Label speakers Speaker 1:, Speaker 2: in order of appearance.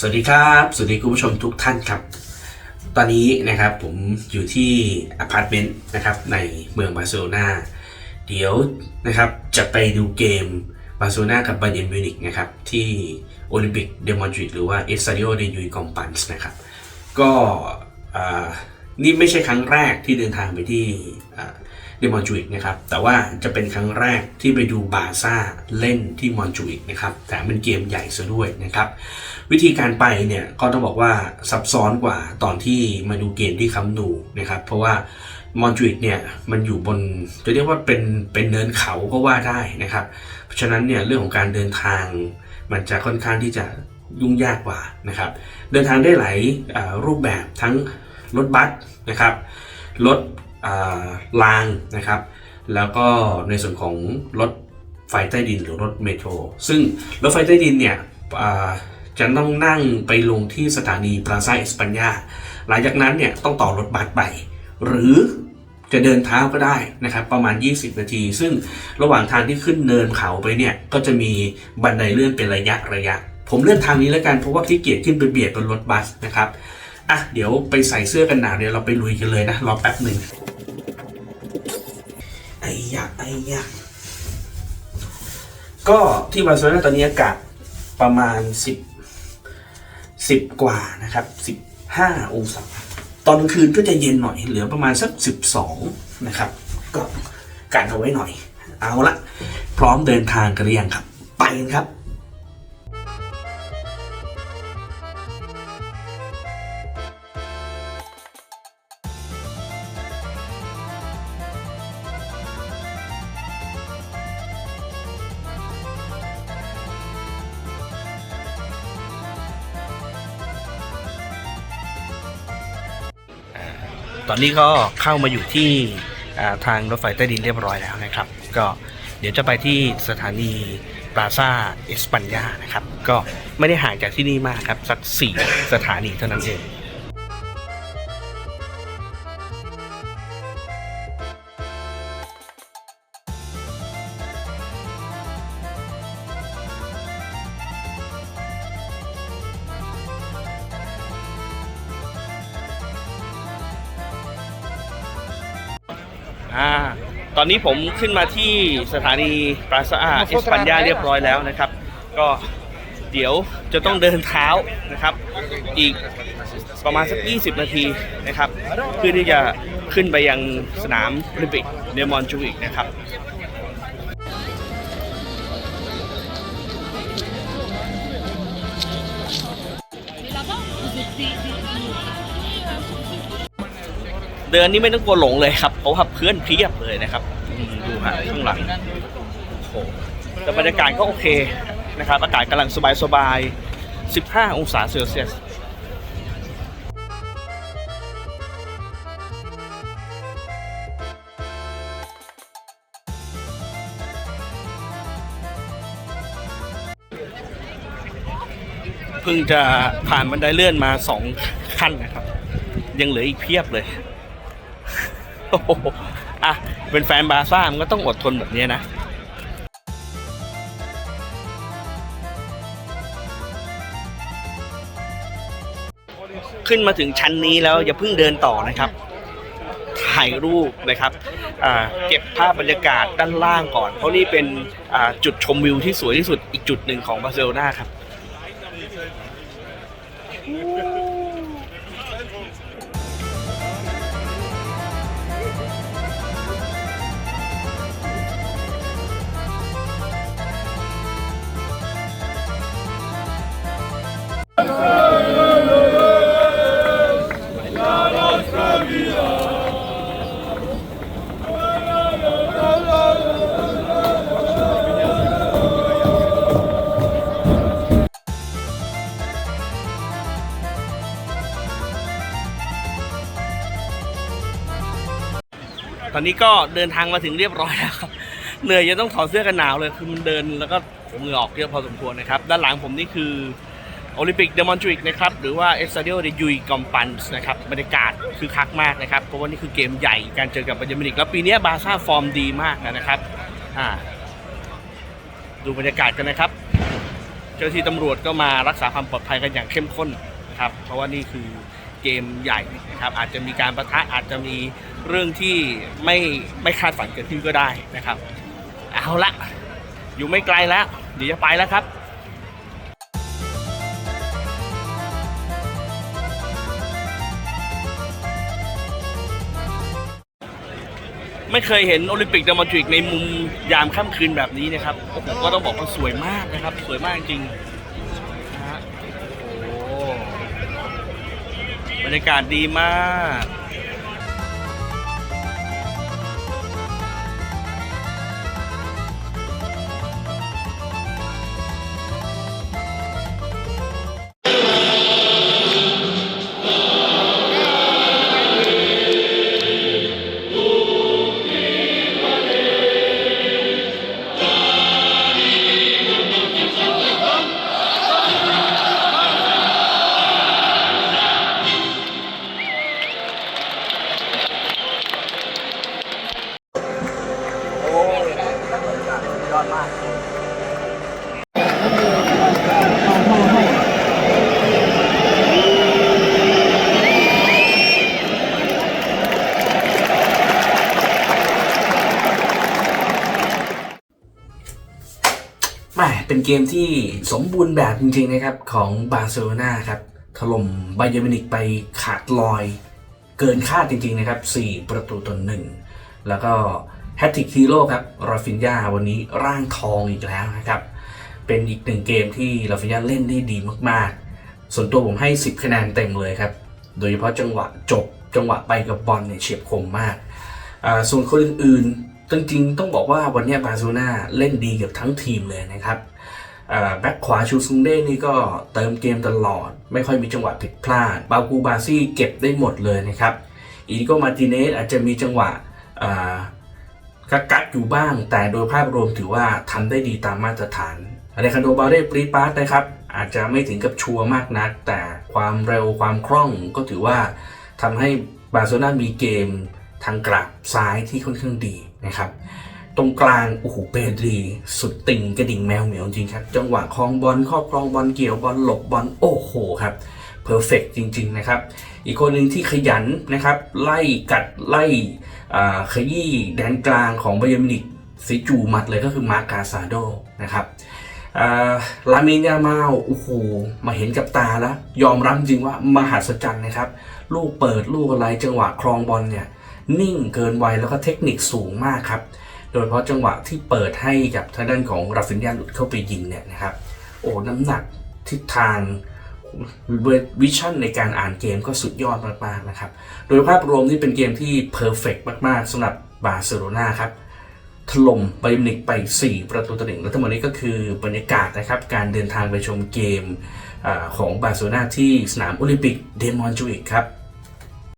Speaker 1: สวัสดีครับ สวัสดีคุณผู้ชมทุกท่านครับ ตอนนี้นะครับผมอยู่ที่อพาร์ตเมนต์นะครับในเมืองบาร์เซโลนาเดี๋ยวนะครับจะไปดูเกมบาร์เซโลนากับบาเยร์นมิวนิกนะครับที่โอลิมปิกเดมอนดริดหรือว่าเอสซาดิโอเดยูยกอมปันส์นะครับ ก็นี่ไม่ใช่ครั้งแรกที่เดินทางไปที่เดมอนจูอิกนะครับ แต่ว่าจะเป็นครั้งแรกที่ไปดูบาซ่าเล่นที่มอนจูอิกนะครับแต่เป็นเกมใหญ่ซะด้วยนะครับ วิธีการไปเนี่ยก็ต้องบอกว่าซับซ้อนกว่าตอนที่มาดูเกมที่คัมนูนะครับ เพราะว่ามอนจูอิกเนี่ยมันอยู่บนจะเรียกว่าเป็นเป็นเนินเขาก็ว่าได้นะครับ เพราะฉะนั้นเนี่ยเรื่องของการเดินทาง มันจะค่อนข้างที่จะยุ่งยากกว่านะครับ เดินทางได้หลายรูปแบบทั้งรถบัสนะครับรถรางนะครับ แล้วก็ในส่วนของรถไฟใต้ดินหรือรถเมโทรซึ่งรถไฟใต้ดินเนี่ย จะต้องนั่งไปลงที่สถานีปราซาเอสปัญญาหลังจากนั้นเนี่ยต้องต่อรถบัสไป หรือจะเดินเท้าก็ได้นะครับ ประมาณ 20 นาที ซึ่งระหว่างทางที่ขึ้นเนินเขาไปเนี่ย ก็จะมีบันไดเลื่อนเป็นระยะระยะ ผมเลื่อนทางนี้แล้วกัน เพราะว่าขี้เกียจขึ้นไปเบียดบนรถบัสนะครับอะเดี๋ยวไปใส่เสื้อกันหนาวเดี๋ยวเราไปลุยกันเลยนะรอแป๊บหนึ่งไอ้ยะไอ้ยะก็ที่บาร์เซโลนาตอนนี้อากาศประมาณ 10 10 กว่านะครับ 15 องศา ตอนคืนก็จะเย็นหน่อยเหลือประมาณสัก 12 นะครับ ก็กันเอาไว้หน่อย เอาละ พร้อมเดินทางกันหรือยังครับ ไปกันครับ ตอนนี้ก็เข้ามาอยู่ที่ทางรถไฟใต้ดินเรียบร้อยแล้วนะครับ ก็เดี๋ยวจะไปที่สถานีปราซาเอสปัญญานะครับ ก็ไม่ได้ห่างจากที่นี่มากครับ สัก4สถานีเท่านั้นเอง อ่าตอนนี้ผมขึ้นมาที่สถานีปราซาเอสปัญญาเรียบร้อยแล้วนะครับ ก็เดี๋ยวจะต้องเดินเท้านะครับ อีกประมาณสัก 20 นาทีนะครับ เพื่อที่จะขึ้นไปยังสนามโอลิมปิกเนมอนจูอิกนะครับ เดินนี่ไม่ต้องกลัวหลงเลยครับเพราะว่าเพื่อนเพียบเลยนะครับอืมดูฮะข้างหลังโอ้โหแต่บรรยากาศก็โอเคนะครับอากาศกำลังสบายสบาย15 องศาเซลเซียสเพิ่งจะผ่านบันไดเลื่อนมาสองขั้นนะครับ ยังเหลืออีกเพียบเลย อะ เป็นแฟนบาซ่ามันก็ต้องอดทนแบบนี้นะขึ้นมาถึงชั้นนี้แล้วอย่าเพิ่งเดินต่อนะครับ ถ่ายรูปนะครับเก็บภาพบรรยากาศด้านล่างก่อน เพราะนี่เป็นจุดชมวิวที่สวยที่สุดอีกจุดหนึ่งของบาร์เซโลนาครับ อนนี้ก็เดินทางมาถึงเรียบร้อยแล้วครับเหนื่อยยังต้องถอดเสื้อกันหนาวเลยคือมันเดินแล้วก็เหงื่อออกเยอะพอสมควรนะครับ ด้านหลังผมนี่คือโอลิมปิกเดมอนทริกนะครับหรือว่าเอสซาเดียเดยุยกอมปันส์นะครับบรรยากาศคือคักมากนะครับเพราะว่านี่คือเกมใหญ่การเจอกับบาเยร์มินิกแล้วปีนี้บาซ่าฟอร์มดีมากนะครับอ่าดูบรรยากาศกันนะครับ
Speaker 2: เจ้าหน้าที่ตำรวจก็มารักษาความปลอดภัยกันอย่างเข้มข้นนะครับเพราะว่านี่คือ เกมใหญ่นะครับอาจจะมีการประทะอาจจะมีเรื่องที่ไม่ไม่คาดฝันเกิดขึ้นก็ได้นะครับ เอาละอยู่ไม่ไกลแล้ว เดี๋ยวจะไปแล้วครับไม่เคยเห็นโอลิมปิกเดอะมาดริดในมุมยามค่ำคืนแบบนี้นะครับโอ้โหก็ต้องบอกว่าสวยมากนะครับ สวยมากจริงนะฮะโอ้โห บรรยากาศดีมาก
Speaker 1: เป็นเกมที่สมบูรณ์แบบจริงๆนะครับของบาร์เซโลนาครับถล่มไบเยอร์มินิกไปขาดลอยเกินคาดจริงๆนะครับ 4 ประตูต่อหนึ่งแล้วก็แฮตติกฮีโร่ครับราฟินยาวันนี้ร่างทองอีกแล้วนะครับ เป็นอีกหนึ่งเกมที่ราฟินยาเล่นได้ดีมากๆ ส่วนตัวผมให้ 10 คะแนนเต็มเลยครับ โดยเฉพาะจังหวะจบ จังหวะไปกับบอลเนี่ยเฉียบคมมาก ส่วนคนอื่นๆจริงๆ ต้องบอกว่าวันนี้บาร์เซโลนาเล่นดีกับทั้งทีมเลยนะครับ แบ็คขวาชูซุงเด้นี่ก็เติมเกมตลอด ไม่ค่อยมีจังหวะผิดพลาด บากูบาซี่เก็บได้หมดเลยนะครับ อีโกมาติเนสอาจจะมีจังหวะกักกักอยู่บ้าง แต่โดยภาพรวมถือว่าทำได้ดีตามมาตรฐานอเลคันโดบาเร่ปรีปาร์ตนะครับ อาจจะไม่ถึงกับชัวร์มากนัก แต่ความเร็วความคล่องก็ถือว่าทำให้บาร์เซโลนามีเกมทางกราบซ้ายที่ค่อนข้างดีนะครับ ตรงกลางโอ้โหเปดรี สุดติ่งกระดิ่งแมวเหมียวจริงครับ จังหวะคลองบอลครอบครองบอลเกี่ยวบอลหลบบอลโอ้โหครับเพอร์เฟกจริง ๆ นะครับ อีกคนหนึ่งที่ขยันนะครับ ไล่กัดไล่ขยี้แดนกลางของบเยมินิกสีจูมัดเลยก็คือมาร์กาซาโดนะครับอ่าลามินยามาโอ้โหมาเห็นกับตาแล้ว ยอมรับจริงว่ามหัศจรรย์นะครับ ลูกเปิดลูกอะไรจังหวะครองบอลเนี่ย นิ่งเกินวัยแล้วก็เทคนิคสูงมากครับ โดยเฉพาะจังหวะที่เปิดให้กับทางด้านของราฟินยาหลุดเข้าไปยิงเนี่ยนะครับ โอ้น้ำหนักทิศทางวิชั่นในการอ่านเกมก็สุดยอดมากๆนะครับ โดยภาพรวมนี่เป็นเกมที่เพอร์เฟกมากๆสำหรับบาร์เซโลนาครับถล่มไบเยอร์มินิกไป 4 ประตูต่อหนึ่งและทั้งหมดนี้ก็คือบรรยากาศนะครับ การเดินทางไปชมเกมอของบาร์เซโลนาที่สนามโอลิมปิกเดมอนจูอิกครับ